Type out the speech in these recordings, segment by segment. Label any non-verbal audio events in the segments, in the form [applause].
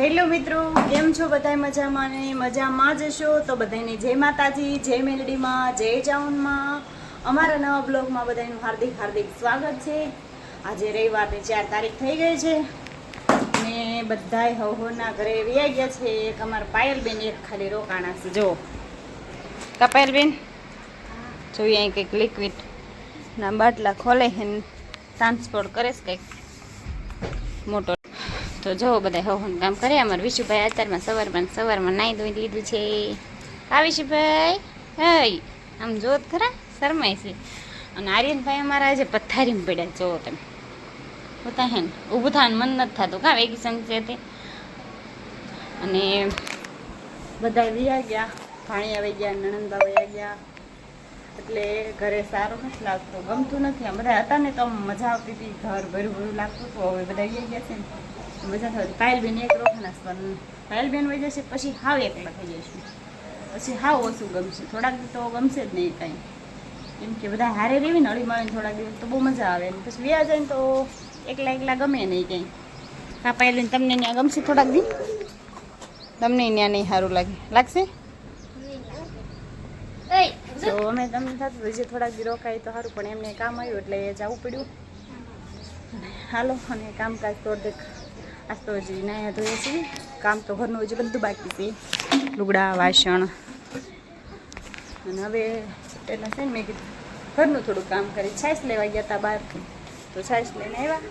Hello મિત્રો, કેમ છો બધા મજામાં ને મજામાં જ છો તો બધાને જય માતાજી, જય મેલડીમાં, જય ચાઉનમાં અમારા નવા બ્લોગમાં બધાનું હાર્દિક હાર્દિક સ્વાગત છે. આજે રવિવારની ચાર તારીખ થઈ ગઈ છે ને બધાય હવહોના ઘરે વ્યાઈ ગયા છે. એક અમારા પાયલબેન, એક ખાલી રોકાણા છે. જો કા પાયલબેન? જોઈએ અહીં કંઈક લિક્વિડ ના બાટલા ખોલે છે ટ્રાન્સપોર્ટ કરે છે કંઈક. મોટો તો જો બધા હવન કામ કરે. અમારે વિશુભાઈ અત્યારમાં સવારમાં સવારમાં નાહી ધોઈ લીધું છે. હા, વિશુભાઈ? હઈ, આમ જો ખરા, શરમાય છે. અને આર્યનભાઈ અમારા આજે પથારીમાં પડ્યા જો તમે. હોતા હે ને, ઊભું થવાનું મન નથી થતું. કા છે તે અને બધા આવી ગયા ભાણી આવી ગયા નણંદબા આવી ગયા. એટલે ઘરે સારું નથી લાગતું, ગમતું નથી. આમ બધા હતા ને તો મજા આવતી હતી, ઘર ભર્યું ભર્યું લાગતું હતું, હવે બધા આવી ગયા છે ને મજા થતી પાયલબેન એક રોકાના છે પણ પાયલબેન વહી જશે, પછી હાવ એકલા થઈ જઈશું. પછી હાવ ઓછું ગમશે. થોડાક દિવસ તો ગમશે જ નહીં કાંઈ. કેમ કે બધા હારે રહેવી ને મળીને થોડાક દિવસ તો બહુ મજા આવે. ને પછી વ્યા જાય ને તો એકલા એકલા ગમે નહીં કંઈ. હા, પાયલબેન, તમને ત્યાં ગમશે થોડાક દિવસ તમને ત્યાં નહીં સારું લાગે. લાગશે? તો અમે તમને થતું હજી થોડાક દી રોકાય તો સારું પણ એમને કામ આવ્યું એટલે જવું પડ્યું. હાલો, અને કામકાજ તો અડધેક આજ તો હજી નાયા ધોઈએ છીએ કામ તો ઘરનું હજી બધું બાકી છે. લુગડા, વાસણ. અને હવે પહેલાં છે ને મેં કીધું, ઘરનું થોડું કામ કરી છાશ લેવા ગયા હતા બહારથી તો છાશ લઈને આવ્યા.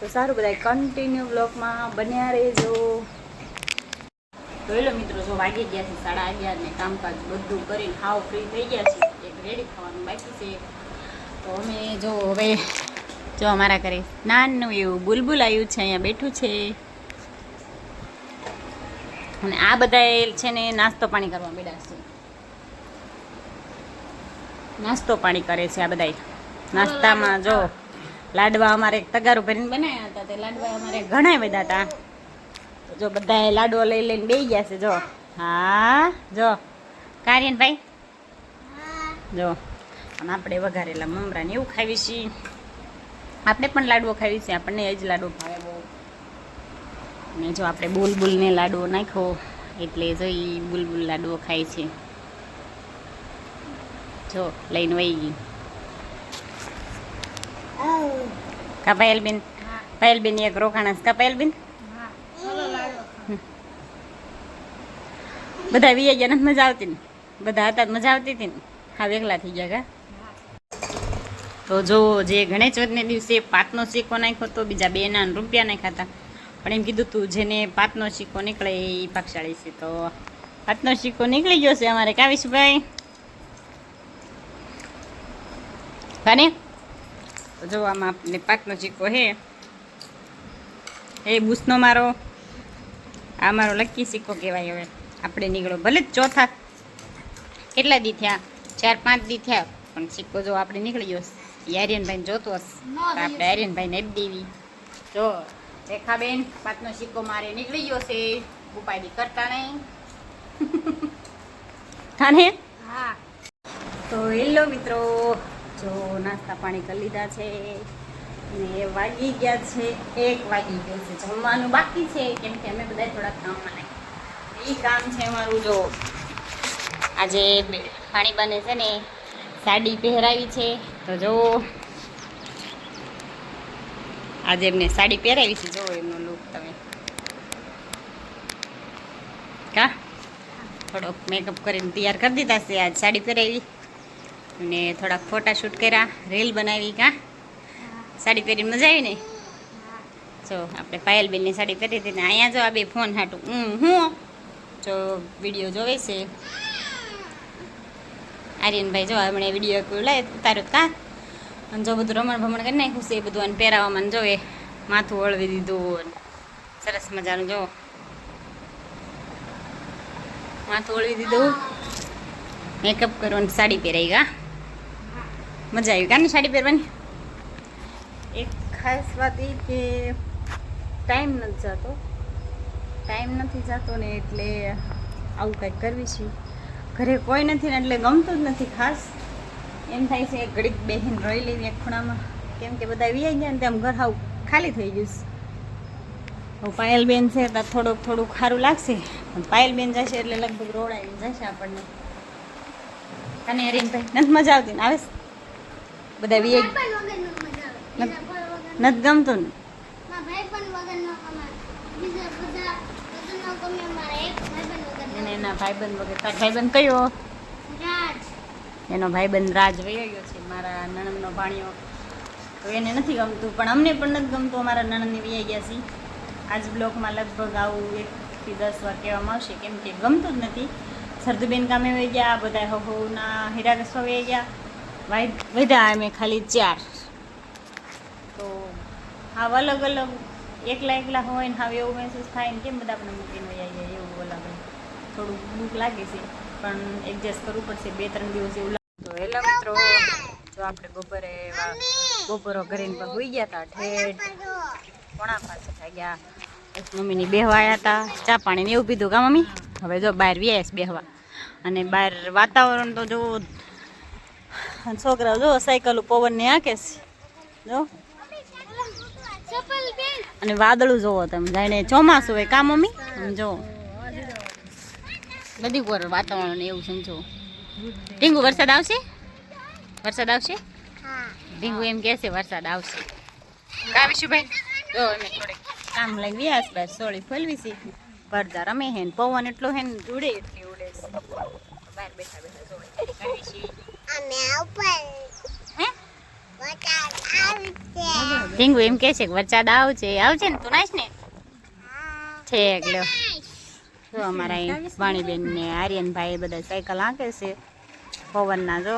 તો સારું બધા કન્ટિન્યુ બ્લોગમાં બન્યા રહેજો. એલો મિત્રો, જો વાગી ગયા છે સાડા અગિયાર ને કામકાજ બધું કરીને હાવ ફ્રી થઈ ગયા છે. એક રેડી થવાનું બાકી છે. તો અમે જો હવે જો અમારા ઘરે નાનું એવું બુલબુલ આવ્યું છે, અહીંયા બેઠું છે. અને આ બધા છે ને નાસ્તો પાણી કરવા બેઠા છે. નાસ્તો પાણી કરે છે આ બધા નાસ્તામાં જો લાડવા અમારે એક તગારું ભરીને બનાવ્યા હતા, તે લાડવા અમારે ઘણા બધા હતા. જો બધા લાડવો લઈ લઈને બે ગયા છે જો. હા જો. કાર્યન ભાઈ જો. અને આપણે વઘારેલા મમરા ને એવું ખાવી છીએ આપણે પણ લાડવો ખાવી છે આપણને એ જ લાડવો ભાવે બહુ. ને જો આપણે બુલબુલને લાડવો નાખ્યો એટલે જો એ બુલબુલ લાડવો ખાય છે. જો લઈને વહી ગઈ. કા પાયલબેન એક રોકાણા છે કા પાયલબેન બધા વી ગયા, નથી મજા આવતી ને. બધા હતા મજા આવતી હતી ને. હા વેગલા થઈ ગયા કા? તો જો જે ગણેશ ચોથને દિવસે પાતનો સિક્કો નાખ્યો તો બીજા બે ના રૂપિયા નાખ્યા હતા. પણ એમ કીધું તું, જેને પાતનો સિક્કો નીકળે એ પાકશાળી છે. તો પાતનો સિક્કો નીકળી ગયો છે અમારે. કાવીશભાઈ કાને જો આમાં આપણે પાકનો સિક્કો હે. એ બુસનો મારો. આ મારો લકી સિક્કો કહેવાય હવે. આપણે નીકળો. ભલે ચોથા કેટલા દી થયા? ચાર પાંચ દી થયા. પણ સિક્કો જો આપણે નીકળી ગયો. આર્યનભાઈને જોતો હશે. આપણે આર્યનભાઈને આપી દેવી. જો રેખાબેન પાંચનો સિક્કો મારે નીકળી ગયો છે. ઉપાડી કરતા નહીં. [laughs] હા. તો હેલો મિત્રો જો નાસ્તા પાણી કરી લીધા છે. ને વાગી ગયા છે. એક વાગી ગયો છે. જમવાનું બાકી છે. કેમ કે અમે બધા થોડા કામમાં એ કામ છે મારું જો. આજે પાણી બને છે ને સાડી પહેરાવી છે. તો જો આજે એમને સાડી પહેરાવી છે. જો એમનો લુક તમે. કા? થોડોક મેકઅપ કરીને તૈયાર કરી દીધા છે. આજ સાડી પહેરાવી. અને થોડાક ફોટા શૂટ કર્યા રીલ બનાવી કા? સાડી પહેરીને મજા આવી ને? જો આપણે પાયલબેનની સાડી પહેરી હતી ને અહીંયા જો આ બે ફોન હાટું. હું હું? જો વીડિયો જોવે છે? આર્યનભાઈ, જો હમણાં વીડિયો લાય ઉતાર્યો કા? અને જો બધું રમણ ભમણ કરી નાખ્યું છે એ બધું અને પહેરાવવામાં જોવે, માથું વળવી દીધું સરસ મજાનું જો. માથું વળવી દીધું. મેકઅપ કરવાની સાડી પહેરાઈ ગા. મજા આવી કાને સાડી પહેરવાની? એક ખાસ વાત એ કે ટાઈમ નથી જતો. ટાઈમ નથી જતો ને એટલે આવું કંઈક કરવી છે. ઘરે કોઈ નથી ને એટલે ગમતું જ નથી ખાસ. એમ થાય છે ઘડીક બેહીન રોઈ લેવી એક ખૂણામાં. કેમ કે બધા વી ગયા ને તેમ ઘર હાવ ખાલી થઈ ગયું હવે પાયલબેન છે તો થોડુંક થોડુંક સારું લાગશે. પાયલબેન જશે એટલે લગભગ રોડાઈ જશે આપણને. અને હરીનભાઈ નથી મજા આવતી ને આવે? બધા વી નથી ગમતું ને? અને એના ભાઈબંધ વગેરે. તાર ભાઈબંધ કયો? એનો ભાઈબંધ રાજ વયો ગયો છે મારા નણંદનો ભાણિયો. તો એને નથી ગમતું પણ અમને પણ નથી ગમતું અમારા નણંદને વૈયા ગયા છે આજ બ્લોકમાં લગભગ આવું એકથી દસ વાર કહેવામાં આવશે કેમ કે ગમતું જ નથી. સરદુબેન કામે વહી ગયા બધા હહોના હીરા ઘસવા વહી ગયા. વાય વધ્યા અમે ખાલી ચાર. તો હાવ અલગ અલગ એકલા એકલા હોય ને હાવ એવું મહેસૂસ થાય ને કેમ બધા આપણે મૂકીને વહી જાય અલગ થોડું દુઃખ લાગે છે, પણ એડજસ્ટ કરવું પડશે. બે, ત્રણ દિવસ એવું લાગે. તો હેલો મિત્રો, જો આપણે બપોરે બપોરો કરીને પણ હોઈ ગયા હતા ઠેઠ પોણા પાસે થઈ ગયા. પછી મમ્મીની બેહવા આવ્યા હતા ચા પાણી ને એવું પીધું કા મમ્મી? હવે જો બહાર વ્યાસ બેહવા. અને બહાર વાતાવરણ તો જો છોકરાઓ જો સાયકલ પવન ને આકે છે. જો. અને વાદળું જોવો તમે, જાણે ચોમાસું હોય કા મમ્મી? જો બધી કોર વાતાવરણ ને એવું સમજો ઢીંગુ વરસાદ આવશે? વરસાદ આવશે? ઢીંગુ એમ કહે છે વરસાદ આવશે. કા ભાઈ જો અમે કામ લઈ વ્યાસ બસ સોળી ફોલવી છે. પડદા રમે હે ને પવન એટલો હે ને ઉડે એટલી ઉડે બહાર બેઠા બેઠા સોળી કરવી છે. હે? ઢીંગુ એમ કહે છે કે વરસાદ આવશે આવશે ને તું નાશ ને. ઠેક લ્યો. જો અમારા વાણીબેન ને આર્યનભાઈ બધા સાયકલ હાંકે છે પવનના જો.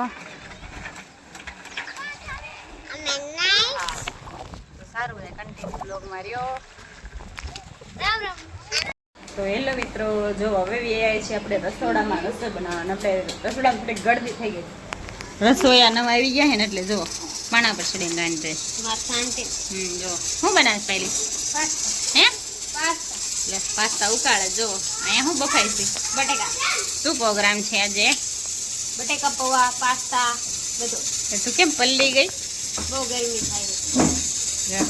તો સારું કન્ટિન્યુ બ્લોગ માર્યો તો હેલો મિત્રો જો હવે વ્યાય છે આપણે રસોડામાં રસોઈ બનાવવાનું. આપણે રસોડામાં થોડીક ગળદી થઈ ગઈ. રસોયા નવા આવી ગયા છે ને એટલે જો પાણા પર ચડીને રાંધે હમ જો. શું બનાવીશ પહેલી હે લે પાસ્તા ઉકાળે જો અહીંયા શું બફાય છે? બટેકા. શું પ્રોગ્રામ છે આજે? બટેકા પૌવા પાસ્તા બધું. તું કેમ પલ્લી ગઈ? બહુ ગરમી થાય જો.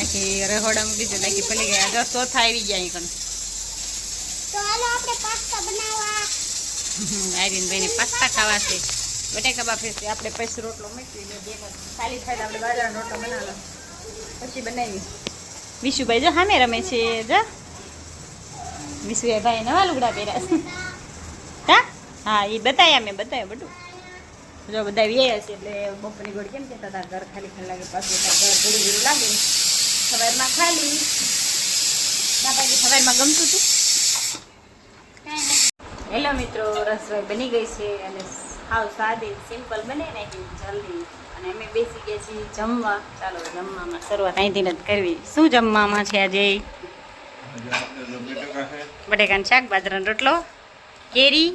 આખી રહોડામાં બીજું નાખી પલ્લી ચોથા આવી ગયા અહીં તો હાલો આપણે પાસ્તા બનાવવા. આર્યનભાઈને પાસ્તા ખાવા છે. બટેકા બાફે છે. આપણે પછી રોટલો મૂકી દઈએ ખાલી થાય આપણે બાજરાનો રોટલો બનાવવાનો. પછી બનાવી વિશુભાઈ જો સામે રમે છે. જો. વિશુભાઈ ભાઈ નવા લુગડા પહેર્યા છે. હા હા એ બતાવ્યા મેં બતાવ્યા બધું. જો બધા વ્યાયા છે એટલે બપોરની ગોળ કેમ કહેતા હતા? ઘર ખાલી ખાલી લાગે, પાછું ઘર થોડું ઘીરું લાગે. સવારમાં ખાલી. બાપાજી સવારમાં ગમતું હતું. હેલો મિત્રો, રસોઈ બની ગઈ છે અને સાવ સાદી, સિમ્પલ બને ને જલ્દી. અને અમે બેસી ગયા છીએ જમવા. ચાલો જમવામાં શરૂઆત અહીંથી જ કરવી. શું જમવામાં છે આજે? બટેકાનું શાક, બાજરાનો રોટલો, કેરી,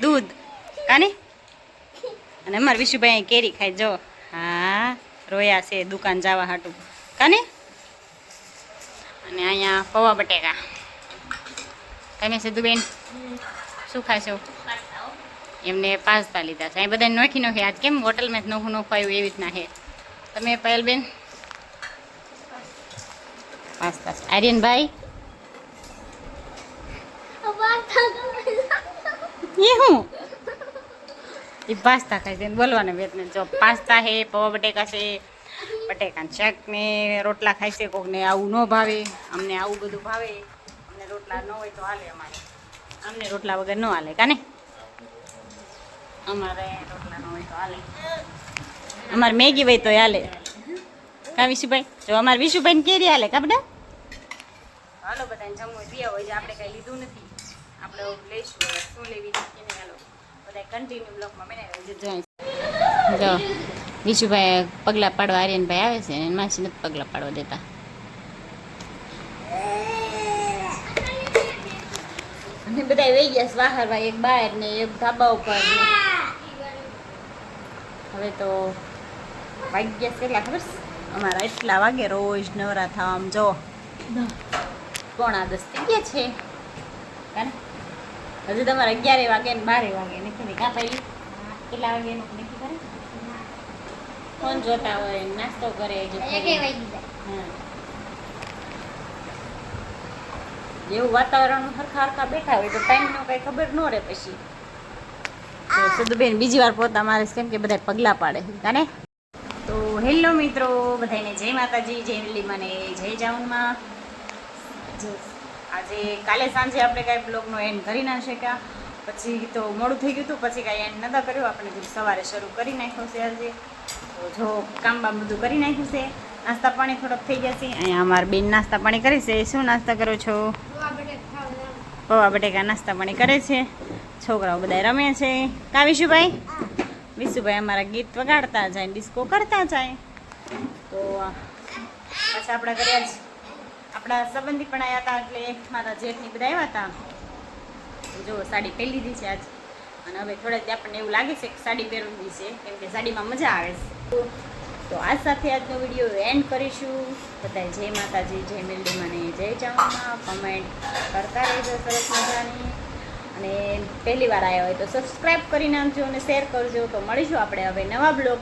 દૂધ કાને અને અમારા વિશુભાઈ કેરી ખાય. જો, હા, રોયા છે દુકાન જવા હાટું. કાને? અને અહીંયા પૌવા બટેકા. તમે સિદ્ધુબેન? શું ખાશો? એમને પાસ્તા લીધા છે. અહીં બધાને નોખી નોખી આજ કેમ હોટલમાં જ નોખું નોખું આવ્યું એવી રીતના છે? તમે પાયલબેન? પાસ્તા. આર્યનભાઈ? એ હું? એ પાસ્તા ખાય છે બોલવાને બેટને જો પાસ્તા છે પૌવા બટેકા છે બટેકા શાક રોટલા ખાય છે, કોકને આવું ન ભાવે, અમને આવું બધું ભાવે, અમને રોટલા ન હોય તો હાલે અમારે. અમને રોટલા વગર ન હાલે, કાને? અમારે રોટલા ન હોય તો હાલે. અમારે મેગી હોય તો હાલે. કા વિશુભાઈ? જો અમારે વિશુભાઈ ને કેરી હાલે, કા બધા? હાલો, બધાને જમવું દિયા હોય છે આપણે કઈ લીધું નથી. આપણે લઈશું શું લેવી છે કે નહીં હાલો બધા કન્ટિન્યુ બ્લોકમાં બનાવી જો વિશુભાઈ પગલાં પાડવા આર્યનભાઈ આવે છે એને માસી નથી પગલાં પાડવા દેતા. અને બધા વહી ગયા છે બહાર એક બહાર ને એક ધાબા ઉપર હવે તો વાગી ગયા કેટલા ખબર અમારા એટલા વાગે રોજ નવરા થવા આમ જો. કોણ દસ થઈ ગયા છે. કાને? હજુ તમારે અગિયારે વાગે ને બારે વાગે નથી ને. કાં પહેલી કેટલા વાગે એનું નક્કી કરે? ફોન જોતા હોય નાસ્તો કરે જેવું વાતાવરણ હરખા હરખા બેઠા હોય તો ટાઈમ નો કઈ ખબર ન રહે પછી. સદુબેન સુધુબેન બીજી વાર પોતા મારે કેમ કે બધા પગલા પાડે કાને તો હેલો મિત્રો બધાને જય માતાજી જય લીમાને જય જાઉનમાં આજે કાલે સાંજે આપણે કાંઈ બ્લોગનો એન્ડ કરી ના શક્યા. પછી તો મોડું થઈ ગયું હતું, પછી કાંઈ એન્ડ નતા કર્યું. આપણે સવારે શરૂ કરી નાખ્યું છે આજે. તો જો કામ બામ બધું કરી નાખ્યું છે. નાસ્તા પાણી થોડોક થઈ ગયા છે. અહીંયા અમારા બેન નાસ્તા પાણી કરે છે. શું નાસ્તા કરો છો? પૌવા બટેકા નાસ્તા પાણી કરે છે. છોકરાઓ બધા રમે છે. કા વિશુભાઈ? વિશુભાઈ અમારા ગીત વગાડતા જાય ડિસ્કો કરતા જાય. તો પછી આપણા ઘરે જ આપણા સંબંધી પણ આવ્યા હતા એટલે મારા જેઠની બધા આવ્યા હતા જો સાડી પહેરી લીધી છે આજ. અને હવે થોડાક આપણને એવું લાગે છે કે સાડી પહેરવી છે, કેમ કે સાડીમાં મજા આવે છે. તો આજ સાથે આજનો વીડિયો એન્ડ કરીશું. બધા જય માતાજી, જય મેલડીમાં ને જય ચામુંડા કમેન્ટ કરતા રહેજો, સરસ મજાની. અને પહેલી વાર આવ્યા હોય તો સબસ્ક્રાઈબ કરી નાખજો અને શેર કરજો. તો મળીશું આપણે હવે નવા બ્લોગ